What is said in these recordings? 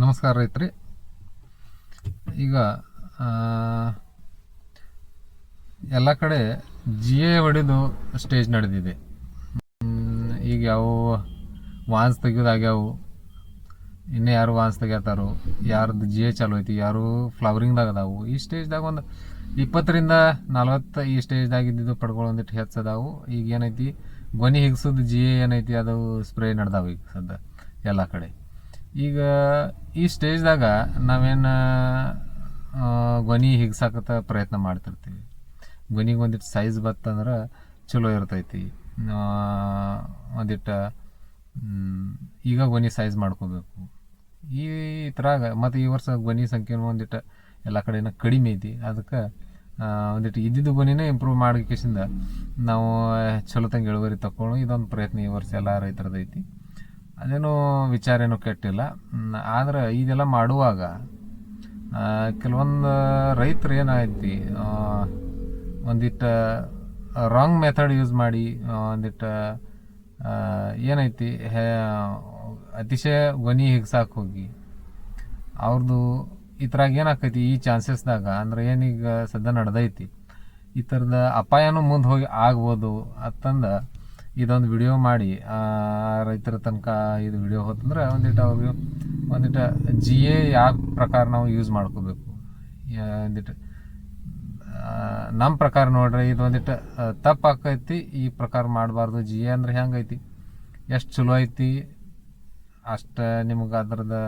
ನಮಸ್ಕಾರ ರೈತ್ರಿ. ಈಗ ಎಲ್ಲ ಕಡೆ ಜಿ ಎ ಹೊಡೆದು ಸ್ಟೇಜ್ ನಡೆದಿದೆ. ಈಗ ಯಾವ ವಾನ್ಸ್ ತೆಗಿಯೋದಾಗ್ಯಾವು ಇನ್ನೂ ಯಾರು ವಾನ್ಸ್ ತೆಗಿಯತ್ತಾರೋ ಯಾರ್ದು ಜಿ ಎ ಚಾಲು ಐತಿ, ಯಾರು ಫ್ಲವರಿಂಗ್ದಾಗ ಅದಾವು. ಈ ಸ್ಟೇಜ್ದಾಗ ಒಂದು ಇಪ್ಪತ್ತರಿಂದ ನಲವತ್ತು ಈ ಸ್ಟೇಜ್ದಾಗ ಇದ್ದಿದ್ದು ಪಡ್ಕೊಳ್ಳೋ ಒಂದಿಟ್ಟು ಹೆಚ್ಚದಾವು ಈಗ ಏನೈತಿ ಗೊನಿ ಹಿಗ್ಸೋದು ಜಿ ಎ ಏನೈತಿ, ಅದು ಸ್ಪ್ರೇ ನಡೆದಾವು ಈಗ ಸದ್ಯ ಎಲ್ಲ ಕಡೆ. ಈಗ ಈ ಸ್ಟೇಜ್ದಾಗ ನಾವೇನು ಗೊನಿ ಹಿಗ್ಸಾಕತ್ತ ಪ್ರಯತ್ನ ಮಾಡ್ತಿರ್ತೀವಿ. ಗೊನಿಗೆ ಒಂದಿಟ್ಟು ಸೈಜ್ ಬತ್ತಂದ್ರೆ ಚಲೋ ಇರ್ತೈತಿ. ಒಂದಿಟ್ಟು ಈಗ ಗೊನಿ ಸೈಜ್ ಮಾಡ್ಕೋಬೇಕು. ಈ ಥರಾಗ ಮತ್ತು ಈ ವರ್ಷ ಗೊನಿ ಸಂಖ್ಯೆನೂ ಒಂದಿಟ್ಟು ಎಲ್ಲ ಕಡೆನ ಕಡಿಮೆ ಐತಿ. ಅದಕ್ಕೆ ಒಂದಿಟ್ಟು ಇದ್ದಿದ್ದು ಗೊನಿನೇ ಇಂಪ್ರೂವ್ ಮಾಡಿಕೆಸಿಂದ ನಾವು ಚಲೋತಂಗೆ ಇಳುವರಿ ತಗೊಳ್ಳೋ ಇದೊಂದು ಪ್ರಯತ್ನ ಈ ವರ್ಷ ಎಲ್ಲ ರೈತರದ್ದು ಐತಿ. ಅದೇನು ವಿಚಾರ ಏನೂ ಕೆಟ್ಟಿಲ್ಲ. ಆದರೆ ಇದೆಲ್ಲ ಮಾಡುವಾಗ ಕೆಲವೊಂದು ರೈತರು ಏನಾಯ್ತಿ ಒಂದಿಟ್ಟು ರಾಂಗ್ ಮೆಥಡ್ ಯೂಸ್ ಮಾಡಿ ಒಂದಿಟ್ಟು ಏನೈತಿ ಅತಿಶಯ ಗೊನಿ ಹಿಗ್ಸಾಕ್ ಹೋಗಿ ಅವ್ರದ್ದು ಈ ಥರಾಗ ಏನಾಕೈತಿ, ಈ ಚಾನ್ಸಸ್ದಾಗ ಅಂದ್ರೆ ಏನೀಗ ಸದ್ಯ ನಡೆದೈತಿ, ಈ ಥರದ ಅಪಾಯನೂ ಮುಂದೆ ಹೋಗಿ ಆಗ್ಬೋದು ಅಂತಂದ ಇದೊಂದು ವಿಡಿಯೋ ಮಾಡಿ ರೈತರ ತನಕ ಇದು ವಿಡಿಯೋ ಹೋತಂದ್ರೆ ಒಂದಿಟ್ಟು ಅವ್ರಿಗೆ ಒಂದಿಟ್ಟು ಜಿ ಎ ಯಾವ ಪ್ರಕಾರ ನಾವು ಯೂಸ್ ಮಾಡ್ಕೋಬೇಕು. ಒಂದಿಟ ಒಂದಿಟ್ಟು ನಮ್ಮ ಪ್ರಕಾರ ನೋಡ್ರಿ ಇದು ಒಂದಿಟ್ಟು ತಪ್ಪು ಆಕೈತಿ, ಈ ಪ್ರಕಾರ ಮಾಡಬಾರ್ದು ಜಿ ಎ ಅಂದ್ರೆ ಹೆಂಗೈತಿ? ಎಷ್ಟು ಚಲೋ ಐತಿ? ಅಷ್ಟು ನಿಮ್ಗೆ ಅದ್ರದ್ದು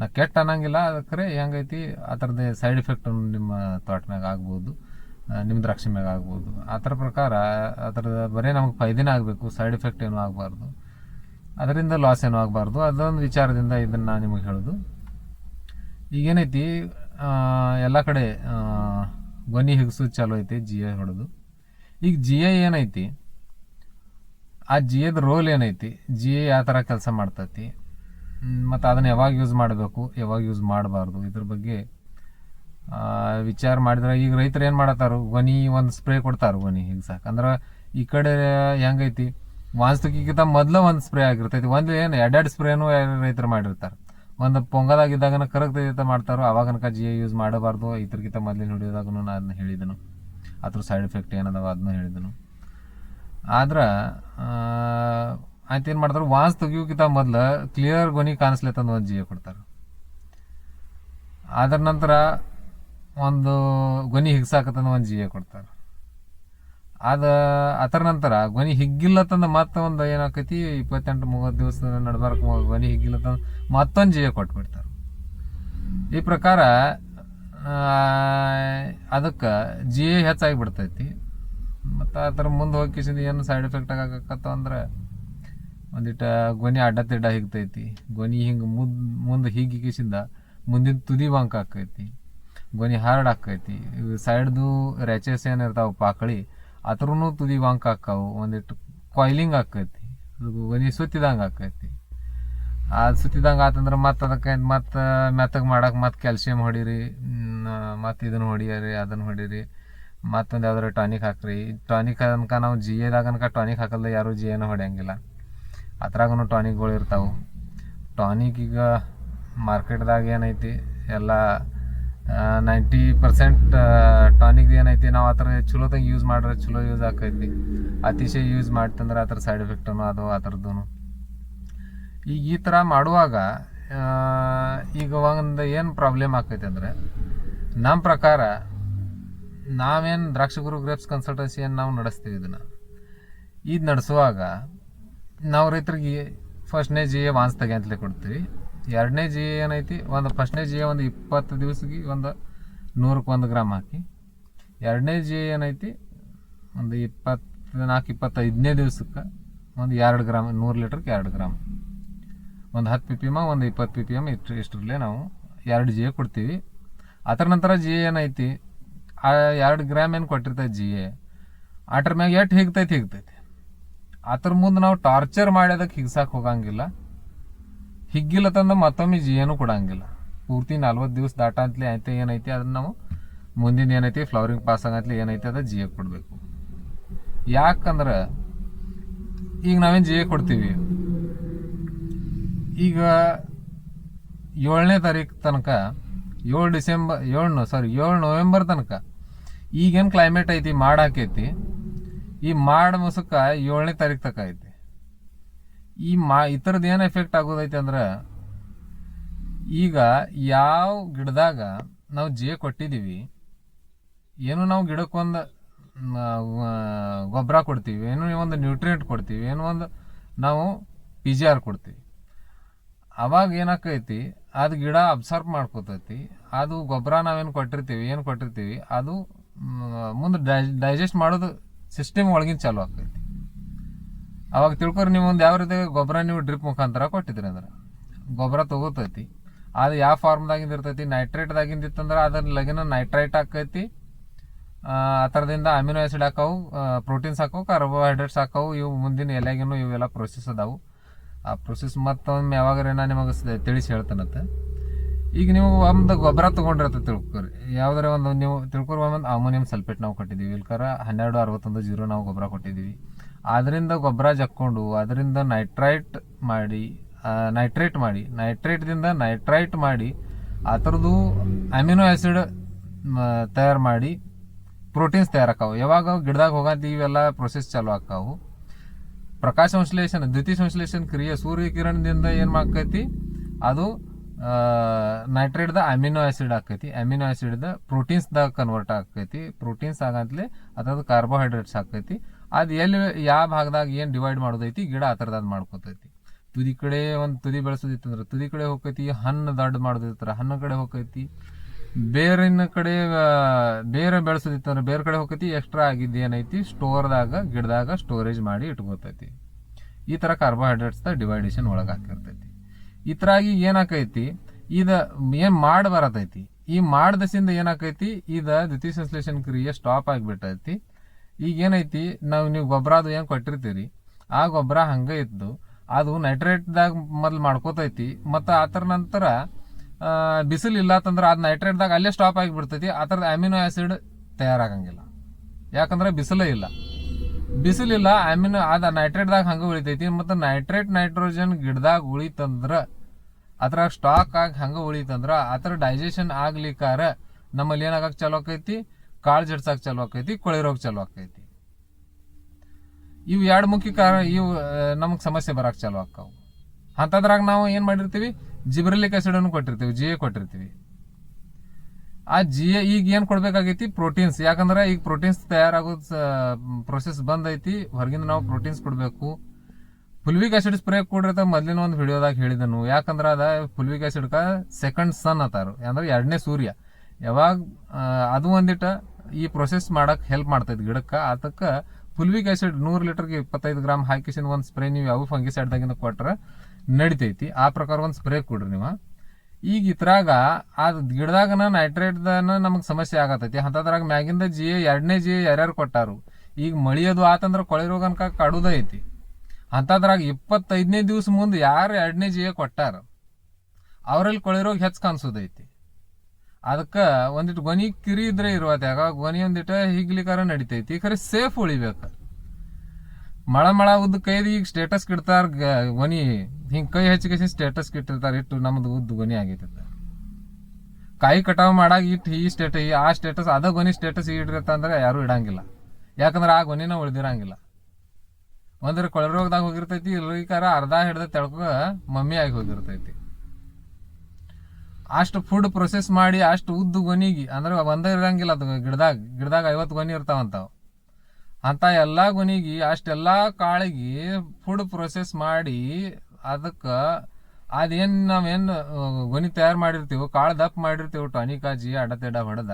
ನಾ ಕೆಟ್ಟ ಅನ್ನಂಗಿಲ್ಲ ಅದಕ್ಕೆ ಹೆಂಗೈತಿ? ಆ ಥರದ ಸೈಡ್ ಎಫೆಕ್ಟ್ ನಿಮ್ಮ ತೋಟನಾಗ ಆಗ್ಬೋದು. ನಿಮ್ಮ ದ್ರಾಕ್ಷಿ ಮ್ಯಾಗ ಆಗ್ಬೋದು. ಆ ಥರ ಪ್ರಕಾರ ಅದ್ರದ್ದು ಬರೀ ನಮಗೆ ಫೈದಿನ ಆಗಬೇಕು, ಸೈಡ್ ಎಫೆಕ್ಟ್ ಏನೂ ಆಗಬಾರ್ದು. ಅದರಿಂದ ಲಾಸ್ ಏನೂ ಆಗಬಾರ್ದು. ಅದೊಂದು ವಿಚಾರದಿಂದ ಇದನ್ನು ನಾನು ನಿಮಗೆ ಹೇಳೋದು. ಈಗೇನೈತಿ ಎಲ್ಲ ಕಡೆ ಗೊನಿ ಹಿಗ್ಸೋದು ಚಾಲೂ ಐತಿ ಜಿ ಎ ಹೊಡೆದು. ಈಗ ಜಿ ಎ ಏನೈತಿ, ಆ ಜಿ ಎದ ರೋಲ್ ಏನೈತಿ ಜಿ ಎ ಯಾವ ಥರ ಕೆಲಸ ಮಾಡ್ತೈತಿ ಮತ್ತು ಅದನ್ನು ಯಾವಾಗ ಯೂಸ್ ಮಾಡಬೇಕು, ಯಾವಾಗ ಯೂಸ್ ಮಾಡಬಾರ್ದು, ಇದ್ರ ಬಗ್ಗೆ ವಿಚಾರ ಮಾಡಿದ್ರೆ ಈಗ ರೈತರು ಏನು ಮಾಡತ್ತಾರು? ಗೊನಿ ಒಂದು ಸ್ಪ್ರೇ ಕೊಡ್ತಾರೆ ಗೊನಿ ಸಾಕು ಅಂದ್ರೆ ಈ ಕಡೆ ಹೆಂಗೈತಿ? ವಾನ್ಸ್ತುಕಿಗಿಂತ ಮೊದಲು ಒಂದು ಸ್ಪ್ರೇ ಆಗಿರ್ತೈತಿ. ಒಂದು ಏನು ಎರಡೆರಡು ಸ್ಪ್ರೇನೂ ರೈತರು ಮಾಡಿರ್ತಾರೆ. ಒಂದು ಪೊಂಗದಾಗಿದ್ದಾಗನ ಕರಗ್ ತೆಗಿತ ಮಾಡ್ತಾರೋ ಅವಾಗ ಅನ್ಕ ಜಿ ಯೂಸ್ ಮಾಡಬಾರ್ದು. ಇದ್ರಗಿಂತ ಮೊದಲಿನ ಹಿಡಿಯೋದಾಗೂ ನಾನು ಅದನ್ನ ಹೇಳಿದನು. ಅದ್ರ ಸೈಡ್ ಎಫೆಕ್ಟ್ ಏನದಾವ ಅದನ್ನ ಹೇಳಿದನು. ಆದ್ರೆ ಆಯ್ತು ಏನು ಮಾಡ್ತಾರೆ ವಾಸ್ ತೆಗಿಯೋಕ್ಕಿಂತ ಮೊದಲು ಕ್ಲಿಯರ್ ಗೊನಿ ಕಾಣಿಸ್ಲತ್ತಂದು ಒಂದು ಜಿ ಕೊಡ್ತಾರೆ. ಅದ್ರ ನಂತರ ಒಂದು ಗೊನಿ ಹಿಗ್ಸಾಕತ್ತಂದು ಒಂದು ಜೀವ ಕೊಡ್ತಾರೆ. ಅದ ಅದರ ನಂತರ ಗೊನಿ ಹಿಗ್ಗಿಲ್ಲತ್ತಂದ ಮತ್ತೆ ಒಂದು ಏನಾಕೈತಿ, ಇಪ್ಪತ್ತೆಂಟು ಮೂವತ್ತು ದಿವಸ ನಡ್ಬಾರ್ಕ ಗೊನಿ ಹಿಗ್ಗಿಲ್ಲತ್ತಂದ ಮತ್ತೊಂದು ಜೀವ ಕೊಟ್ಬಿಡ್ತಾರೆ. ಈ ಪ್ರಕಾರ ಅದಕ್ಕೆ ಜಿ ಎ ಹೆಚ್ಚಾಗಿ ಬಿಡ್ತೈತಿ. ಮತ್ತು ಥರ ಮುಂದೆ ಹೋಗಿಸಿಂದ ಏನು ಸೈಡ್ ಎಫೆಕ್ಟ್ ಆಗಕತ್ತ ಅಂದ್ರೆ ಒಂದಿಟ್ಟು ಗೊನಿ ಅಡ್ಡ ತಿಡ್ಡ ಹಿಗ್ತೈತಿ. ಗೊನಿ ಹಿಂಗೆ ಮುದ್ ಮುಂದೆ ಹೀಗಿಕಿಸಿಂದ ಮುಂದಿನ ತುದಿ ವಾಂಕ ಆಕೈತಿ. ಗೊನಿ ಹಾರ್ಡ್ ಆಕೈತಿ ಸೈಡ್ದು ರ್ಯಾಚಸ್ ಏನಿರ್ತಾವೆ ಪಾಕಳಿ ಅದ್ರೂ ತುದಿ ವಾಂಕ್ ಹಾಕಾವು ಒಂದಿಟ್ಟು ಕಾಯ್ಲಿಂಗ್ ಆಕೈತಿ ಗೊನಿ ಸುತ್ತಿದಂಗೆ ಆಕೈತಿ ಅದು ಸುತ್ತಿದಂಗೆ ಆತಂದ್ರೆ ಮತ್ತೆ ಅದಕ್ಕೆ ಮತ್ತೆ ಮೆತ್ತಗೆ ಮಾಡಕ್ಕೆ ಮತ್ತೆ ಕ್ಯಾಲ್ಸಿಯಂ ಹೊಡೀರಿ ಮತ್ತೆ ಇದನ್ನು ಹೊಡಿಯರಿ ಅದನ್ನು ಹೊಡೀರಿ, ಮತ್ತೊಂದು ಯಾವ್ದಾರು ಟಾನಿಕ್ ಹಾಕ್ರಿ. ಟಾನಿಕ್ ಅನ್ಕ ನಾವು ಜಿ ಎದಾಗ ಅನ್ಕ ಟಾನಿಕ್ ಹಾಕಲ್ದ ಯಾರು ಜಿ ಎನೂ ಹೊಡೆಯಂಗಿಲ್ಲ. ಅದ್ರಾಗೂ ಟಾನಿಕ್ಗಳು ಇರ್ತಾವೆ. ಟಾನಿಕ್ ಈಗ ಮಾರ್ಕೆಟ್ದಾಗ ಏನೈತಿ, ಎಲ್ಲ ನೈಂಟಿ ಪರ್ಸೆಂಟ್ ಟಾನಿಕ್ ಏನೈತಿ, ನಾವು ಆ ಥರ ಚಲೋದಾಗ ಯೂಸ್ ಮಾಡ್ರೆ ಚಲೋ ಯೂಸ್ ಆಕೈತಿ. ಅತಿಶಯ ಯೂಸ್ ಮಾಡ್ತಂದ್ರೆ ಆ ಥರ ಸೈಡ್ ಎಫೆಕ್ಟನು ಅದು, ಆ ಥರದ್ದು ಈಗ ಈ ಥರ ಮಾಡುವಾಗ ಈಗ ಒಂದು ಏನು ಪ್ರಾಬ್ಲಮ್ ಆಕೈತೆ ಅಂದರೆ ನಮ್ಮ ಪ್ರಕಾರ ನಾವೇನು ದ್ರಾಕ್ಷಿಗುರು ಗ್ರೇಪ್ಸ್ ಕನ್ಸಲ್ಟೆನ್ಸಿ ಏನು ನಾವು ನಡೆಸ್ತೀವಿ ಇದನ್ನು. ಇದು ನಡೆಸುವಾಗ ನಾವು ರೈತರಿಗೆ ಫಸ್ಟ್ನೇ ಜಿ ಎ ವಾನ್ಸ್ ತೆಗೆ ಕೊಡ್ತೀವಿ. ಎರಡನೇ ಜಿ ಏನೈತಿ? ಒಂದು ಫಸ್ಟ್ನೇ ಜಿ ಒಂದು ಇಪ್ಪತ್ತು ದಿವಸಕ್ಕೆ ಒಂದು ನೂರಕ್ಕೆ ಒಂದು ಗ್ರಾಮ್ ಹಾಕಿ. ಎರಡನೇ ಜಿ ಏನೈತಿ? ಒಂದು ಇಪ್ಪತ್ತು ನಾಲ್ಕು ಇಪ್ಪತ್ತೈದನೇ ದಿವ್ಸಕ್ಕೆ ಒಂದು ಎರಡು ಗ್ರಾಮ್, ನೂರು ಲೀಟ್ರಿಗೆ ಎರಡು ಗ್ರಾಮ್. ಒಂದು ಹತ್ತು ಪಿ ಪಿ ಎಂ, ಒಂದು ಇಪ್ಪತ್ತು ಪಿ ಪಿ ಎಂ ಇಷ್ಟು ಇಷ್ಟರಲ್ಲೇ ನಾವು ಎರಡು ಜಿ ಕೊಡ್ತೀವಿ. ಅದರ ನಂತರ ಜಿ ಏನೈತಿ? ಆ ಎರಡು ಗ್ರಾಮ್ ಏನು ಕೊಟ್ಟಿರ್ತೈತೆ ಜಿ? ಎ ಅಟ್ರ ಮ್ಯಾಗ ಎಷ್ಟು ಹಿಗ್ತೈತಿ ಹಿಗ್ತೈತಿ. ಅದ್ರ ಮುಂದೆ ನಾವು ಟಾರ್ಚರ್ ಮಾಡಿ ಅದಕ್ಕೆ ಹಿಗ್ಸಕ್ಕೆ ಹೋಗಂಗಿಲ್ಲ. ಹಿಗ್ಗಿಲ್ಲ ತಂದ್ರೆ ಮತ್ತೊಮ್ಮೆ ಜಿ ಎನು ಕೊಡಂಗಿಲ್ಲ. ಪೂರ್ತಿ ನಲ್ವತ್ತು ದಿವಸ ದಾಟ ಅಂತಲೇ ಐತೆ ಏನೈತಿ ಅದನ್ನ ನಾವು ಮುಂದಿನ ಏನೈತಿ ಫ್ಲವರಿಂಗ್ ಪಾಸ್ ಆಗಂತಲೇ ಏನೈತಿ ಅದ ಜಿ ಎ ಕೊಡಬೇಕು. ಯಾಕಂದ್ರೆ ಈಗ ನಾವೇನು ಜಿ ಎ ಕೊಡ್ತೀವಿ? ಈಗ ಏಳನೇ ತಾರೀಕು ತನಕ, ಏಳು ಡಿಸೆಂಬರ್, ಏಳು ಸಾರಿ ಏಳು ನವೆಂಬರ್ ತನಕ ಈಗೇನು ಕ್ಲೈಮೇಟ್ ಐತಿ ಮಾಡಾಕೈತಿ ಈ ಮಾಡ ಮುಸುಕ ಏಳನೇ ತಾರೀಕು ತನಕ ಐತಿ. ಈ ಮಾ ಇತರದ್ದು ಏನು ಎಫೆಕ್ಟ್ ಆಗೋದೈತೆ ಅಂದ್ರೆ, ಈಗ ಯಾವ ಗಿಡದಾಗ ನಾವು ಜೇ ಕೊಟ್ಟಿದ್ದೀವಿ ಏನು ನಾವು ಗಿಡಕ್ಕೊಂದು ಗೊಬ್ಬರ ಕೊಡ್ತೀವಿ, ಏನು ಒಂದು ನ್ಯೂಟ್ರಿಯೆಂಟ್ ಕೊಡ್ತೀವಿ, ಏನು ಒಂದು ನಾವು ಪಿ ಜಿ ಆರ್ ಕೊಡ್ತೀವಿ. ಅವಾಗ ಏನಾಕೈತಿ, ಅದು ಗಿಡ ಅಬ್ಸರ್ವ್ ಮಾಡ್ಕೋತೈತಿ, ಅದು ಗೊಬ್ಬರ ನಾವೇನು ಕೊಟ್ಟಿರ್ತೀವಿ, ಏನು ಕೊಟ್ಟಿರ್ತೀವಿ, ಅದು ಮುಂದೆ ಡೈಜೆಸ್ಟ್ ಮಾಡೋದು ಸಿಸ್ಟಮ್ ಒಳಗಿನ ಚಾಲು ಆಕೈತಿ ಅವಾಗ ತಿಳ್ಕೊರಿ ನೀವು ಒಂದು ಯಾವ ರೀತಿ ಗೊಬ್ಬರ ನೀವು ಡ್ರಿಪ್ ಮುಖಾಂತರ ಕೊಟ್ಟಿದ್ರಿ ಅಂದ್ರೆ. ಗೊಬ್ಬರ ತಗೋತೈತಿ. ಅದು ಯಾವ ಫಾರ್ಮ್ದಾಗಿಂದ ಇರ್ತೈತಿ? ನೈಟ್ರೇಟ್ದಾಗಿಂದ ಇತ್ತಂದ್ರೆ ಅದ್ರ ಲಗಿನ ನೈಟ್ರೈಟ್ ಆಕೈತಿ ಆ ಥರದಿಂದ ಅಮಿನೋ ಆಸಿಡ್ ಹಾಕವು ಪ್ರೋಟೀನ್ಸ್ ಹಾಕವು ಕಾರ್ಬೋಹೈಡ್ರೇಟ್ಸ್ ಹಾಕವು, ಇವು ಮುಂದಿನ ಎಲೆಗಿನೂ ಇವೆಲ್ಲ ಪ್ರೊಸೆಸ್ ಅದಾವು. ಆ ಪ್ರೊಸೆಸ್ ಮತ್ತೊಮ್ಮೆ ಯಾವಾಗರೇ ನಾ ನಿಮಗೆ ತಿಳಿಸಿ ಹೇಳ್ತಾನಂತೆ. ಈಗ ನೀವು ಒಂದು ಗೊಬ್ಬರ ತೊಗೊಂಡಿರತ್ತೆ ತಿಳ್ಕೊರಿ. ಯಾವ್ದಾರ ಒಂದು ನೀವು ತಿಳ್ಕೊರಿ ಒಂದು ಅಮೋನಿಯಂ ಸಲ್ಫೇಟ್ ನಾವು ಕೊಟ್ಟಿದ್ದೀವಿ. ಇಲ್ಕರ ಹನ್ನೆರಡು ಅರವತ್ತೊಂದು ಜೀರೋ ನಾವು ಗೊಬ್ಬರ ಕೊಟ್ಟಿದ್ದೀವಿ. ಅದರಿಂದ ಗೊಬ್ಬರ ಜಕ್ಕೊಂಡು ಅದರಿಂದ ನೈಟ್ರೈಟ್ ಮಾಡಿ ನೈಟ್ರೇಟ್ ಮಾಡಿ ನೈಟ್ರೇಟ್ದಿಂದ ನೈಟ್ರೈಟ್ ಮಾಡಿ, ಆ ಥರದ್ದು ಅಮಿನೋ ಆ್ಯಸಿಡ್ ತಯಾರು ಮಾಡಿ ಪ್ರೋಟೀನ್ಸ್ ತಯಾರಾಕವು. ಯಾವಾಗ ಗಿಡದಾಗ ಹೋಗಂತ ಇವೆಲ್ಲ ಪ್ರೊಸೆಸ್ ಚಾಲು ಆಕಾವು ಪ್ರಕಾಶ ಸಂಶ್ಲೇಷಣೆ ದ್ವಿತೀಯ ಸಂಶ್ಲೇಷಣೆ ಕ್ರಿಯೆ ಸೂರ್ಯ ಕಿರಣದಿಂದ ಏನು ಮಾಡ್ಕೈತಿ? ಅದು ನೈಟ್ರೇಟ್ದ ಅಮಿನೋ ಆಸಿಡ್ ಆಕೈತಿ ಅಮಿನೋ ಆ್ಯಸಿಡ್ದ ಪ್ರೋಟೀನ್ಸ್ದಾಗ ಕನ್ವರ್ಟ್ ಆಕೈತಿ ಪ್ರೋಟೀನ್ಸ್ ಆಗಂತಲೇ ಅದ್ರದ್ದು ಕಾರ್ಬೋಹೈಡ್ರೇಟ್ಸ್ ಆಕೈತಿ ಅದು ಎಲ್ಲಿ ಯಾವ ಭಾಗದಾಗ ಏನು ಡಿವೈಡ್ ಮಾಡೋದೈತಿ, ಗಿಡ ಆ ಥರದ್ದು ಮಾಡ್ಕೊತೈತಿ. ತುದಿ ಕಡೆ ಒಂದು ತುದಿ ಬೆಳೆಸೋದಿತ್ತಂದ್ರೆ ತುದಿ ಕಡೆ ಹೋಗೈತಿ ಹಣ್ಣು ದೊಡ್ಡ ಮಾಡೋದಿರ್ತಾರೆ ಹಣ್ಣು ಕಡೆ ಹೋಗೈತಿ ಬೇರಿನ ಕಡೆ ಬೇರೆ ಬೆಳೆಸೋದಿತ್ತಂದ್ರೆ ಬೇರೆ ಕಡೆ ಹೋಗೈತಿ ಎಕ್ಸ್ಟ್ರಾ ಆಗಿದ್ದು ಏನೈತಿ ಸ್ಟೋರ್ದಾಗ ಗಿಡದಾಗ ಸ್ಟೋರೇಜ್ ಮಾಡಿ ಇಟ್ಕೋತೈತಿ. ಈ ಥರ ಕಾರ್ಬೋಹೈಡ್ರೇಟ್ಸ್ದ ಡಿವೈಡೇಷನ್ ಒಳಗೆ ಹಾಕಿರ್ತೈತಿ. ಈ ಥರ ಆಗಿ ಏನಾಕೈತಿ ಇದ ಏನು ಮಾಡಿ ಬರತೈತಿ ಈ ಮಾಡ್ದಸಿಂದ ಏನಾಕೈತಿ ಇದ ದ್ವಿತೀಯ ಸಂಶ್ಲೇಷಣ ಕ್ರಿಯೆ ಸ್ಟಾಪ್ ಆಗಿಬಿಟ್ಟೈತಿ. ಈಗ ಏನೈತಿ, ನಾವು ನೀವು ಗೊಬ್ಬರ ಅದು ಏನು ಕೊಟ್ಟಿರ್ತೀರಿ? ಆ ಗೊಬ್ಬರ ಹಂಗೆ ಇತ್ತು ಅದು ನೈಟ್ರೇಟ್ದಾಗ ಮೊದಲು ಮಾಡ್ಕೋತೈತಿ, ಮತ್ತು ಆ ಥರ ನಂತರ ಬಿಸಿಲು ಇಲ್ಲ ಅಂತಂದ್ರೆ ಅದು ನೈಟ್ರೇಟ್ದಾಗ ಅಲ್ಲೇ ಸ್ಟಾಪ್ ಆಗಿಬಿಡ್ತೈತಿ ಆ ಥರದ ಅಮಿನೋ ಆ್ಯಸಿಡ್ ತಯಾರಾಗಂಗಿಲ್ಲ. ಯಾಕಂದ್ರೆ ಬಿಸಿಲೇ ಇಲ್ಲ. ಬಿಸಿಲಿಲ್ಲ ಅಮಿನೋ ಅದು ನೈಟ್ರೇಟ್ದಾಗ ಹಂಗೆ ಉಳಿತೈತಿ, ಮತ್ತು ನೈಟ್ರೇಟ್ ನೈಟ್ರೋಜನ್ ಗಿಡದಾಗ ಉಳಿತಂದ್ರೆ, ಅದ್ರಾಗ ಸ್ಟಾಕ್ ಆಗಿ ಹಂಗೆ ಉಳಿತಂದ್ರೆ ಆ ಥರ ಡೈಜೆಷನ್ ಆಗ್ಲಿಕ್ಕಾರ ನಮ್ಮಲ್ಲಿ ಏನಾಗಕ್ಕೆ ಚಲೋ ಆಕೈತಿ? ಕಾಳು ಜಡ್ಸಕ್ಕೆ ಚಾಲು ಆಕೈತಿ ಕೊಳೆ ರೋಗ ಚಾಲು ಆಕೈತಿ ಇವು ಎರಡು ಮುಖ್ಯ ಕಾರಣ, ಇವು ನಮಗೆ ಸಮಸ್ಯೆ ಬರಕ್ಕೆ ಚಾಲು ಆಕ್ಕಾವು. ಅಂಥದ್ರಾಗ ನಾವು ಏನು ಮಾಡಿರ್ತೀವಿ? ಜಿಬ್ರಲಿಕ್ ಆಸಿಡ್ ಅನ್ನು ಕೊಟ್ಟಿರ್ತೀವಿ, ಜಿ ಕೊಟ್ಟಿರ್ತೀವಿ. ಆ ಜಿ ಈಗ ಏನು ಕೊಡ್ಬೇಕಾಗೈತಿ? ಪ್ರೋಟೀನ್ಸ್. ಯಾಕಂದ್ರೆ ಈಗ ಪ್ರೋಟೀನ್ಸ್ ತಯಾರಾಗೋದು ಪ್ರೊಸೆಸ್ ಬಂದೈತಿ. ಹೊರಗಿಂದ ನಾವು ಪ್ರೋಟೀನ್ಸ್ ಕೊಡಬೇಕು. ಫುಲ್ವಿಕ್ ಆಸಿಡ್ ಸ್ಪ್ರೇ ಕೊಡ್ರಿ ಮೊದ್ಲಿನ ಒಂದು ವಿಡಿಯೋದಾಗ ಹೇಳಿದನು. ಯಾಕಂದ್ರೆ ಅದ ಫುಲ್ವಿಕ್ ಆಸಿಡ್ಕ ಸೆಕೆಂಡ್ ಸನ್ ಅತ್ತಾರು ಅಂದ್ರೆ ಎರಡನೇ ಸೂರ್ಯ. ಯಾವಾಗ ಅದು ಒಂದಿಟ ಈ ಪ್ರೊಸೆಸ್ ಮಾಡಕ್ ಹೆಲ್ಪ್ ಮಾಡ್ತೈತಿ ಗಿಡಕ್ಕೆ ಅದಕ್ಕೆ ಫುಲ್ವಿಕ್ ಆಸಿಡ್ ನೂರು ಲೀಟರ್ಗೆ ಇಪ್ಪತ್ತೈದು ಗ್ರಾಮ್ ಹಾಕಿಸಿನ ಒಂದು ಸ್ಪ್ರೇ ನೀವು ಯಾವ ಫಂಗಿಸೈಡ್ದಾಗಿಂದ ಕೊಟ್ರೆ ನಡಿತೈತಿ. ಆ ಪ್ರಕಾರ ಒಂದು ಸ್ಪ್ರೇ ಕೊಡ್ರಿ ನೀವು. ಈಗ ಇದ್ರಾಗ ಅದು ಗಿಡದಾಗನ ನೈಟ್ರೇಟ್ದನ ನಮಗೆ ಸಮಸ್ಯೆ ಆಗತೈತಿ. ಅಂತದ್ರಾಗ ಮ್ಯಾಗಿಂದ ಜಿ ಎರಡನೇ ಜಿ ಯಾರ್ಯಾರು ಕೊಟ್ಟಾರು. ಈಗ ಮಳಿಯೋದು ಆತಂದ್ರ ಕೊಳೆ ಅನ್ಕ ಕಡುದೈತಿ ಅಂಥದ್ರಾಗ ಇಪ್ಪತ್ತೈದನೇ ದಿವ್ಸ ಮುಂದೆ ಯಾರು ಎರಡನೇ ಜಿ ಎ ಕೊಟ್ಟಾರ, ಅವರಲ್ಲಿ ಕೊಳೆ ರೋಗ ಹೆಚ್ಚು ಕಾಣಿಸೋದೈತಿ. ಅದಕ್ಕೆ ಒಂದಿಟ್ಟು ಗೊನಿ ಕಿರಿ ಇದ್ರೆ ಇರುವತ್ಯಾಗ ಗೊನಿ ಒಂದಿಟ ಹಿಗ್ಲಿಕಾರ ನಡಿತೈತಿ. ಖರೆ ಸೇಫ್ ಉಳಿಬೇಕು. ಮಳ ಮಳ ಉದ್ದ ಕೈದು ಈಗ ಸ್ಟೇಟಸ್ ಕಿಡ್ತಾರ ಗೊನಿ ಹಿಂಗೆ ಕೈ ಹೆಚ್ಚಿಗೆ ಸ್ಟೇಟಸ್ ಕಿಟ್ಟಿರ್ತಾರೆ. ಇಟ್ಟು ನಮ್ದು ಉದ್ದ ಗೊನಿ ಆಗಿರ್ತೈತೆ. ಕಾಯಿ ಕಟಾವು ಮಾಡಾಗ ಇಟ್ಟು ಈ ಸ್ಟೇಟ ಆ ಸ್ಟೇಟಸ್ ಅದ ಗೊನಿ ಸ್ಟೇಟಸ್ ಇಟ್ಟಿರ್ತಂದ್ರೆ ಯಾರು ಇಡಂಗಿಲ್ಲ. ಯಾಕಂದ್ರೆ ಆ ಗೊನಿನ ಉಳಿದಿರಂಗಿಲ್ಲ. ಒಂದ್ರ ಕೊಳರೋಗದಾಗ ಹೋಗಿರ್ತೈತಿ ಇಲ್ಲಿಕಾರ ಅರ್ಧ ಹಿಡ್ದ ತೆಳ್ಕೊ ಮಮ್ಮಿ ಆಗಿ ಹೋಗಿರ್ತೈತಿ. ಅಷ್ಟು ಫುಡ್ ಪ್ರೊಸೆಸ್ ಮಾಡಿ, ಅಷ್ಟು ಉದ್ದು ಗೊನಿಗಿ, ಅಂದ್ರೆ ಒಂದೇ ಇರಂಗಿಲ್ಲ ಅದು ಗಿಡದಾಗ. ಗಿಡದಾಗ ಐವತ್ತು ಗೊನಿ ಇರ್ತಾವಂತಾವ. ಅಂತ ಎಲ್ಲ ಗೊನಿಗಿ, ಅಷ್ಟೆಲ್ಲಾ ಕಾಳಿಗೆ ಫುಡ್ ಪ್ರೊಸೆಸ್ ಮಾಡಿ, ಅದಕ್ಕೆ ಅದೇನು ನಾವೇನ್ ಗೊನಿ ತಯಾರು ಮಾಡಿರ್ತೀವಿ, ಕಾಳು ದಪ್ಪ ಮಾಡಿರ್ತೀವಿ ಟಾನಿಕಾಜಿ ಅಡತೆಡ ಹೊಡೆದ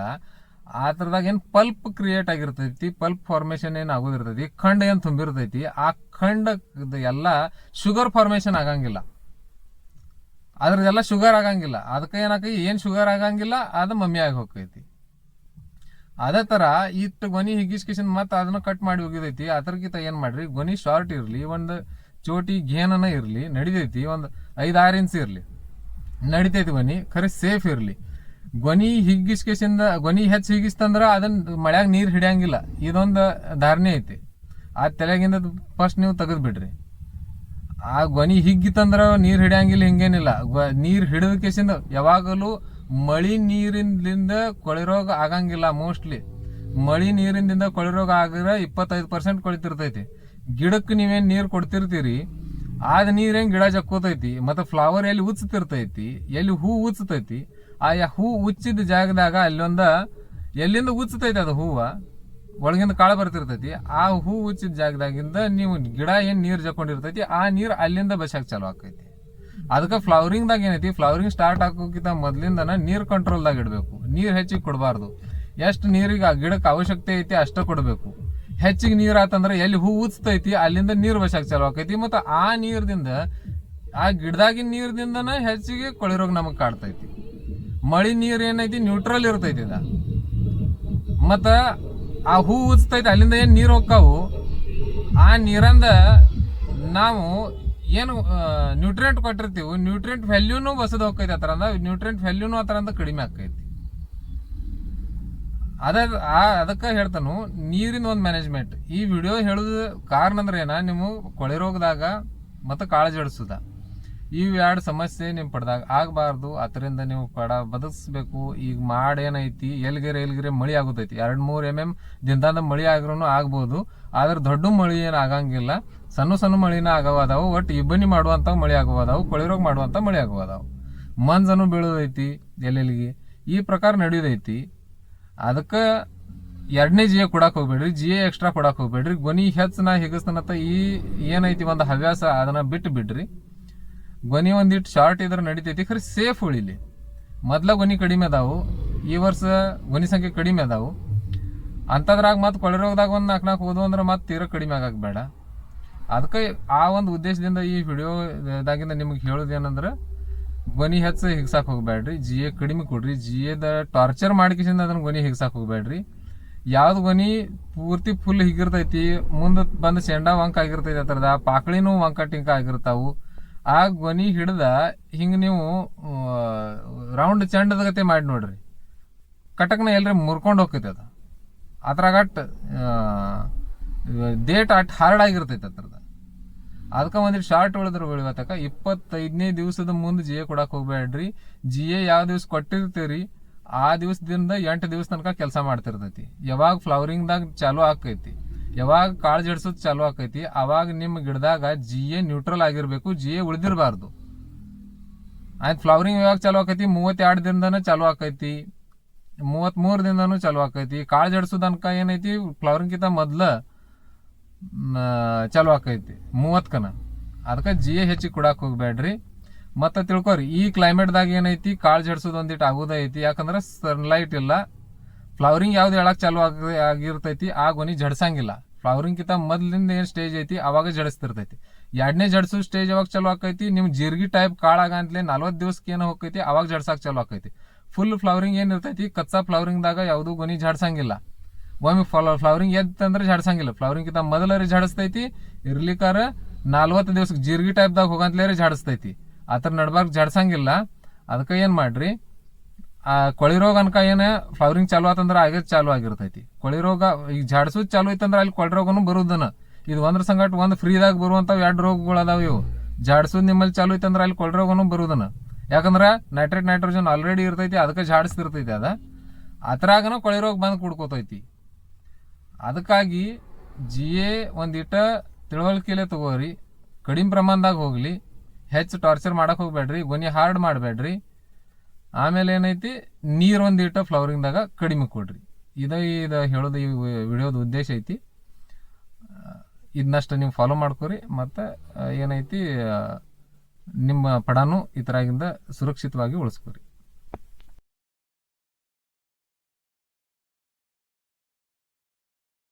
ಆ ಥರದಾಗ ಏನು ಪಲ್ಪ್ ಕ್ರಿಯೇಟ್ ಆಗಿರ್ತೈತಿ ಪಲ್ಪ್ ಫಾರ್ಮೇಷನ್ ಏನು ಆಗೋದಿರ್ತೈತಿ, ಖಂಡ ಏನು ತುಂಬಿರ್ತೈತಿ, ಆ ಖಂಡ ಎಲ್ಲ ಶುಗರ್ ಫಾರ್ಮೇಷನ್ ಆಗಂಗಿಲ್ಲ. ಅದ್ರದ್ದೆಲ್ಲ ಶುಗರ್ ಆಗಂಗಿಲ್ಲ. ಅದಕ್ಕೆ ಏನಾಕೈ ಏನು ಶುಗರ್ ಆಗಂಗಿಲ್ಲ, ಅದು ಮಮ್ಮಿ ಆಗಿ ಹೋಗ್ತೈತಿ. ಅದೇ ಥರ ಇಟ್ಟು ಗೊನಿ ಹಿಗ್ಗಿಸ್ಕಿಸಿನ್ ಮತ್ತೆ ಅದನ್ನ ಕಟ್ ಮಾಡಿ ಹೋಗಿದೈತಿ ಅದ್ರಗಿಂತ ಏನು ಮಾಡ್ರಿ? ಗೊನಿ ಶಾರ್ಟ್ ಇರ್ಲಿ, ಒಂದು ಚೋಟಿ ಗೇನನ ಇರ್ಲಿ, ನಡಿತೈತಿ, ಒಂದು ಐದು ಆರು ಇಂಚ್ ಇರ್ಲಿ. ನಡಿತೈತಿ ಗೊನಿ, ಖರೆ ಸೇಫ್ ಇರ್ಲಿ. ಗೊನಿ ಹಿಗ್ಗಿಸ್ಕಿಸಿಂದ ಗೊನಿ ಹೆಚ್ಚು ಹಿಗ್ಗಿಸ್ತಂದ್ರ ಅದನ್ನ ಮಳ್ಯಾಗ ನೀರು ಹಿಡಿಯಂಗಿಲ್ಲ. ಇದೊಂದು ಧಾರಣೆ ಐತಿ. ಆ ತಲೆಗಿಂದ ಫಸ್ಟ್ ನೀವು ತೆಗೆದು ಬಿಡ್ರಿ. ಆ ಗೊನಿ ಹಿಗ್ಗಿತ್ತಂದ್ರ ನೀರ್ ಹಿಡಿಯಂಗಿಲ್ಲ, ಹಿಂಗೇನಿಲ್ಲ. ನೀರ್ ಹಿಡಿದ ಕೇಸಿಂದ ಯಾವಾಗಲೂ ಮಳಿ ನೀರಿನಿಂದ ಕೊಳಿರೋಗ ಆಗಂಗಿಲ್ಲ ಮೋಸ್ಟ್ಲಿ ಮಳಿ ನೀರಿನಿಂದ ಕೊಳಿರೋಗ ರೋಗ ಆಗಿರ ಇಪ್ಪತ್ತೈದು ಪರ್ಸೆಂಟ್ ಕೊಳಿತಿರ್ತೈತಿ. ಗಿಡಕ್ಕೆ ನೀವೇನು ನೀರು ಕೊಡ್ತಿರ್ತೀರಿ, ಆದ ನೀರೇನ್ ಗಿಡ ಜಕ್ಕೋತೈತಿ, ಮತ್ತೆ ಫ್ಲವರ್ ಎಲ್ಲಿ ಉಚ್ಚತಿರ್ತೈತಿ ಎಲ್ಲಿ ಹೂ ಉಚ್ಚತೈತಿ ಆ ಹೂ ಉಚ್ಚಿದ ಜಾಗದಾಗ ಅಲ್ಲೊಂದ ಎಲ್ಲಿಂದ ಉಚ್ಚತೈತಿ ಅದು ಹೂವ? ಒಳಗಿಂದ ಕಾಳು ಬರ್ತಿರ್ತೈತಿ, ಆ ಹೂ ಉಚ್ಚಿದ ಜಾಗದಾಗಿಂದ ನೀವು ಗಿಡ ಏನು ನೀರು ಜಕೊಂಡಿರ್ತೈತಿ ಆ ನೀರು ಅಲ್ಲಿಂದ ಬಸಾಕ್ ಚಾಲು ಆಕೈತಿ ಅದಕ್ಕೆ ಫ್ಲವರಿಂಗ್ದಾಗ ಏನೈತಿ ಫ್ಲವರಿಂಗ್ ಸ್ಟಾರ್ಟ್ ಆಗೋಕ್ಕಿಂತ ಮೊದ್ಲಿಂದನ ನೀರು ಕಂಟ್ರೋಲ್ ದಾಗ ಇಡಬೇಕು. ನೀರು ಹೆಚ್ಚಿಗೆ ಕೊಡಬಾರ್ದು. ಎಷ್ಟು ನೀರಿಗೆ ಆ ಗಿಡಕ್ಕೆ ಅವಶ್ಯಕತೆ ಐತಿ ಅಷ್ಟು ಕೊಡಬೇಕು. ಹೆಚ್ಚಿಗೆ ನೀರು ಆತಂದ್ರೆ ಎಲ್ಲಿ ಹೂ ಉಚ್ತೈತಿ, ಅಲ್ಲಿಂದ ನೀರು ಬಸಾಕ್ ಚಾಲು ಆಕೈತಿ ಮತ್ತು ಆ ನೀರ್ದಿಂದ, ಆ ಗಿಡದಾಗಿನ ನೀರ್ದಿಂದನ ಹೆಚ್ಚಿಗೆ ಕೊಳಿರೋಗ ನಮಗ್ ಕಾಡ್ತೈತಿ. ಮಳಿ ನೀರು ಏನೈತಿ ನ್ಯೂಟ್ರಲ್ ಇರ್ತೈತಿ ಇದ. ಮತ್ತ ಆ ಹೂ ಉದ್ತೈತೆ ಅಲ್ಲಿಂದ ಏನು ನೀರು ಹೋಗ್ತಾವು ಆ ನೀರಂದ ನಾವು ಏನು ನ್ಯೂಟ್ರಿಯೆಂಟ್ ಕೊಟ್ಟಿರ್ತೀವಿ. ನ್ಯೂಟ್ರಿಯೆಂಟ್ ವ್ಯಾಲ್ಯೂನು ಬಸದ ಹೋಗ್ತೈತೆ ಆ ಥರ ನ್ಯೂಟ್ರಿಯೆಂಟ್ ವ್ಯಾಲ್ಯೂನು ಆ ಥರ ಕಡಿಮೆ ಆಕೈತಿ ಅದ ಅದಕ್ಕೆ ಹೇಳ್ತಾನು, ನೀರಿನ ಒಂದು ಮ್ಯಾನೇಜ್ಮೆಂಟ್ ಈ ವಿಡಿಯೋ ಹೇಳುದು ಕಾರಣ ಅಂದ್ರೆ ಏನ, ನೀವು ಕೊಳೆ ರೋಗದಾಗ ಮತ್ತು ಕಾಳಜಿ ಹಿಡಿಸುದ. ಇವು ಎರಡು ಸಮಸ್ಯೆ ನಿಮ್ ಪಡ್ದಾಗ ಆಗಬಾರ್ದು. ಅದರಿಂದ ನೀವು ಪಡ ಬದುಕಿಸ್ಬೇಕು ಈಗ ಮಾಡೇನೈತಿ? ಎಲ್ಗಿರೆ ಎಲ್ಗಿರೆ ಮಳಿ ಆಗುತ್ತೈತಿ ಎರಡ್ ಮೂರ್ ಎಂ ಎಂ ದಿನದಿಂದ ಮಳಿ ಆಗ್ರೂ ಆಗ್ಬೋದು. ಆದ್ರೆ ದೊಡ್ಡ ಮಳಿ ಏನು ಆಗಂಗಿಲ್ಲ. ಸಣ್ಣ ಸಣ್ಣ ಮಳಿನ ಆಗವದಾವು. ಒಟ್ಟು ಇಬ್ಬನಿ ಮಾಡುವಂತ ಮಳಿ ಆಗುವದಾವು. ಕೊಳಿರೋಗ ಮಾಡುವಂತ ಮಳಿ ಆಗುವದಾವು. ಮಂಜನು ಬೀಳೋದೈತಿ ಎಲ್ಲೆಲ್ಲಿಗೆ? ಈ ಪ್ರಕಾರ ನಡೆಯೋದೈತಿ. ಅದಕ್ಕೆ ಎರಡನೇ ಜಿಯೆ ಕೊಡಕ್ ಹೋಗ್ಬೇಡ್ರಿ. ಎ ಎಕ್ಸ್ಟ್ರಾ ಕೊಡಕ್ ಹೋಗ್ಬೇಡ್ರಿ. ಗೊನಿ ಹೆಚ್ಚು ನಾ ಹಿಗಸ್ತನತ್ತ ಈ ಏನೈತಿ ಒಂದು ಹವ್ಯಾಸ ಅದನ್ನ ಬಿಟ್ಟು ಬಿಡ್ರಿ ಗೊನಿ ಒಂದಿಟ್ಟು ಶಾರ್ಟ್ ಇದ್ರೆ ನಡಿತೈತಿ, ಖರೆ ಸೇಫ್ ಉಳಿಲಿ ಮೊದ್ಲ ಗೊನಿ ಕಡಿಮೆ ಅದಾವು, ಈ ವರ್ಷ ಗೊನಿ ಸಂಖ್ಯೆ ಕಡಿಮೆ ಅದಾವು. ಅಂಥದ್ರಾಗ ಮತ್ತೆ ಕೊಳೆ ರೋಗದಾಗ ಒಂದು ನಾಲ್ಕು ನಾಲ್ಕು ಹೋದವು ಅಂದ್ರೆ ಮತ್ತೆ ತೀರ ಕಡಿಮೆ ಆಗಬೇಡ ಬೇಡ. ಅದಕ್ಕೆ ಆ ಒಂದು ಉದ್ದೇಶದಿಂದ ಈ ವಿಡಿಯೋದಾಗಿಂದ ನಿಮ್ಗೆ ಹೇಳೋದು ಏನಂದ್ರೆ ಗೊನಿ ಹೆಚ್ಚು ಹಿಗ್ಸಾಕ್ ಹೋಗ್ಬೇಡ್ರಿ ಜಿ ಎ ಕಡಿಮೆ ಕೊಡ್ರಿ ಜಿ ಎದ ಟಾರ್ಚರ್ ಮಾಡ್ಕಿಸಿಂದ ಅದನ್ನ ಗೊನಿ ಹಿಗ್ಸಾಕ್ ಹೋಗ್ಬೇಡ್ರಿ ಯಾವ್ದು ಗೊನಿ ಪೂರ್ತಿ ಫುಲ್ ಹಿಗಿರ್ತೈತಿ, ಮುಂದೆ ಬಂದು ಶೆಂಡ ವಂಕ ಆಗಿರ್ತೈತಿ ಅದ್ರದ ಪಾಕಳಿನೂ ವಂಕ ಟಿಂಕ ಆಗಿರ್ತಾವು. ಆ ಗೊನಿ ಹಿಡ್ದ ಹಿಂಗ ನೀವು ರೌಂಡ್ ಚಂಡದ ಗತೆ ಮಾಡಿ ನೋಡ್ರಿ. ಕಟಕ್ನ ಎಲ್ರಿ ಮುರ್ಕೊಂಡು ಹೋಗ್ತೈತೆ ಅದು. ಅದ್ರಾಗ ಡೇಟ್ ಅಟ್ ಹಾರ್ಡ್ ಆಗಿರ್ತೈತೆ ಅದ್ರದ. ಅದಕ್ಕೆ ಒಂದು ಶಾರ್ಟ್ ಉಳಿದ್ರು ಉಳಿವತ್ತಕ ಇಪ್ಪತ್ತೈದನೇ ದಿವಸದ ಮುಂದೆ ಜಿ ಎ ಕೊಡಕ್ ಹೋಗ್ಬೇಡ್ರಿ ಜಿ ಎ ಯಾವ ದಿವಸ ಕೊಟ್ಟಿರ್ತೀರಿ, ಆ ದಿವಸದಿಂದ ಎಂಟು ದಿವಸ ತನಕ ಕೆಲಸ ಮಾಡ್ತಿರ್ತೈತಿ. ಯಾವಾಗ ಫ್ಲವರಿಂಗ್ದಾಗ ಚಾಲು ಆಕೈತಿ ಯಾವಾಗ ಕಾಳು ಜಡ್ಸೋದ್ ಚಾಲು ಆಕೈತಿ, ಅವಾಗ ನಿಮ್ಮ ಗಿಡದಾಗ ಜಿ ಎ ನ್ಯೂಟ್ರಲ್ ಆಗಿರಬೇಕು ಜಿ ಎ ಉಳಿದಿರಬಾರ್ದು. ಆಯ್ತು ಫ್ಲವರಿಂಗ್ ಯಾವಾಗ ಚಾಲು ಆಕೈತಿ? ಮೂವತ್ತೆರಡು ದಿನದನ ಚಾಲು ಆಕೈತಿ. ಮೂವತ್ತ್ಮೂರು ದಿನದನು ಚಾಲು ಆಕೈತಿ. ಕಾಳು ಜಡ್ಸೋದ್ ಅನ್ಕ ಏನೈತಿ? ಫ್ಲವರಿಂಗ್ಕಿಂತ ಮೊದ್ಲು ಚಾಲು ಆಕೈತಿ. ಮೂವತ್ಕನ. ಅದಕ್ಕೆ ಜಿ ಎ ಹೆಚ್ಚಿಗೆ ಕೊಡಕ್ಕೆ ಹೋಗ್ಬೇಡ್ರಿ ಮತ್ತೆ ತಿಳ್ಕೊರಿ, ಈ ಕ್ಲೈಮೇಟ್ದಾಗ ಏನೈತಿ? ಕಾಳು ಜಡ್ಸೋದು ಒಂದಿಟ್ಟು ಆಗೋದೈತಿ. ಯಾಕಂದ್ರೆ ಸನ್ಲೈಟ್ ಇಲ್ಲ. ಫ್ಲವರಿಂಗ್ ಯಾವ್ದು ಹೇಳಕ್ ಚಾಲು ಆಗ, ಆಗಿರ್ತೈತಿ, ಆ ಗೊನಿ ಜಡ್ಸಂಗಿಲ್ಲ. ಫ್ಲವರಿಂಗ್ಕಿಂತ ಮೊದ್ಲಿಂದ ಏನು ಸ್ಟೇಜ್ ಐತಿ, ಅವಾಗ ಜಡಿಸ್ತಿರ್ತೈತಿ. ಎರಡನೇ ಜಡ್ಸು ಸ್ಟೇಜ್ ಯಾವಾಗ ಚಲೋ ಆಕೈತಿ, ನಿಮ್ ಜೀರ್ಗಿ ಟೈಪ್ ಕಾಳಾಗಂತ್ಲೆ ನಲ್ವತ್ತು ದಿವಸಕ್ಕೆ ಏನೋ ಹೋಗೈತಿ ಅವಾಗ ಜಡ್ಸಾಕ್ ಚಾಲು ಆಕೈತಿ. ಫುಲ್ ಫ್ಲವರಿಂಗ್ ಏನು ಇರ್ತೈತಿ, ಕಚ್ಚಾ ಫ್ಲವರಿಂಗ್ದಾಗ ದಾಗ ಯಾವ್ದು ಗೊನಿ ಜಡ್ಸಂಗಿಲ್ಲ. ಒಮ್ಮೆ ಫ್ಲವರಿಂಗ್ ಎತ್ತಂದ್ರೆ ಝಾಡ್ಸಂಗಿಲ್ಲ ಫ್ಲವರಿಂಗ್ಕಿಂತ ಮೊದಲರಿ ಝಾಡಿಸ್ತೈತಿ ಇರ್ಲಿಕ್ಕಾರ ನಲ್ವತ್ತು ದಿವಸ ಜೀರ್ಗಿ ಟೈಪ್ದಾಗ ಹೋಗಂತ್ಲೇರಿ ಆ ಆತರ ನಡ್ಬಾರ್ಕ್ ಝಾಡ್ಸಂಗಿಲ್ಲ ಅದಕ್ಕೆ ಏನು ಮಾಡ್ರಿ ಆ ಕೊಳಿ ರೋಗ ಅನ್ಕ ಏನ ಫ್ಲವರಿಂಗ್ ಚಾಲು ಆತಂದ್ರ ಆಗ ಚಾಲು ಆಗಿರ್ತೈತಿ. ಕೊಳಿ ರೋಗ ಈಗ ಝಾಡ್ಸೋದ್ ಚಾಲು ಐತಂದ್ರ ಅಲ್ಲಿ ಕೊಳಿ ರೋಗನು ಬರುದನ. ಇದು ಒಂದ್ರ ಸಂಗಟ ಒಂದ್ ಫ್ರೀದಾಗ ಬರುವಂತ ಎರಡು ರೋಗಗಳು ಅದಾವ ಇವು. ಝಾಡ್ಸೋದ್ ನಿಮ್ಮಲ್ಲಿ ಚಾಲು ಐತಂದ್ರ ಅಲ್ಲಿ ಕೊಳಿ ರೋಗನು ಬರುದನ. ಯಾಕಂದ್ರ ನೈಟ್ರೇಟ್ ನೈಟ್ರೋಜನ್ ಆಲ್ರೆಡಿ ಇರ್ತೈತಿ, ಅದಕ್ಕೆ ಝಾಡಿಸ್ತಿರ್ತೈತಿ ಅದ. ಅದ್ರಾಗನ ಕೊಳಿ ರೋಗ ಬಂದ್ ಕುಡ್ಕೋತೈತಿ. ಅದಕ್ಕಾಗಿ ಜಿ ಎ ಒಂದಿಟ್ಟ ತಿಳುವಳಿಕೆಲೆ ತಗೋರಿ. ಕಡಿಮೆ ಪ್ರಮಾಣದಾಗ ಹೋಗ್ಲಿ. ಹೆಚ್ಚು ಟಾರ್ಚರ್ ಮಾಡಕ್ ಹೋಗ್ಬೇಡ್ರಿ. ಗೊನಿ ಹಾರ್ಡ್ ಮಾಡಬೇಡ್ರಿ. ಆಮೇಲೆ ಏನೈತಿ? ನೀರು ಒಂದಿಟ್ಟ ಫ್ಲವರಿಂಗ್ದಾಗ ಕಡಿಮೆ ಕೊಡ್ರಿ. ಇದ ಇದು ಹೇಳೋದು ಈ ವಿಡಿಯೋದ ಉದ್ದೇಶ ಐತಿ. ಇದನ್ನಷ್ಟು ನೀವು ಫಾಲೋ ಮಾಡ್ಕೊರಿ. ಮತ್ತು ಏನೈತಿ? ನಿಮ್ಮ ಪಡಾನು ಈ ಥರಾಗಿಂದ ಸುರಕ್ಷಿತವಾಗಿ ಉಳಿಸ್ಕೊರಿ.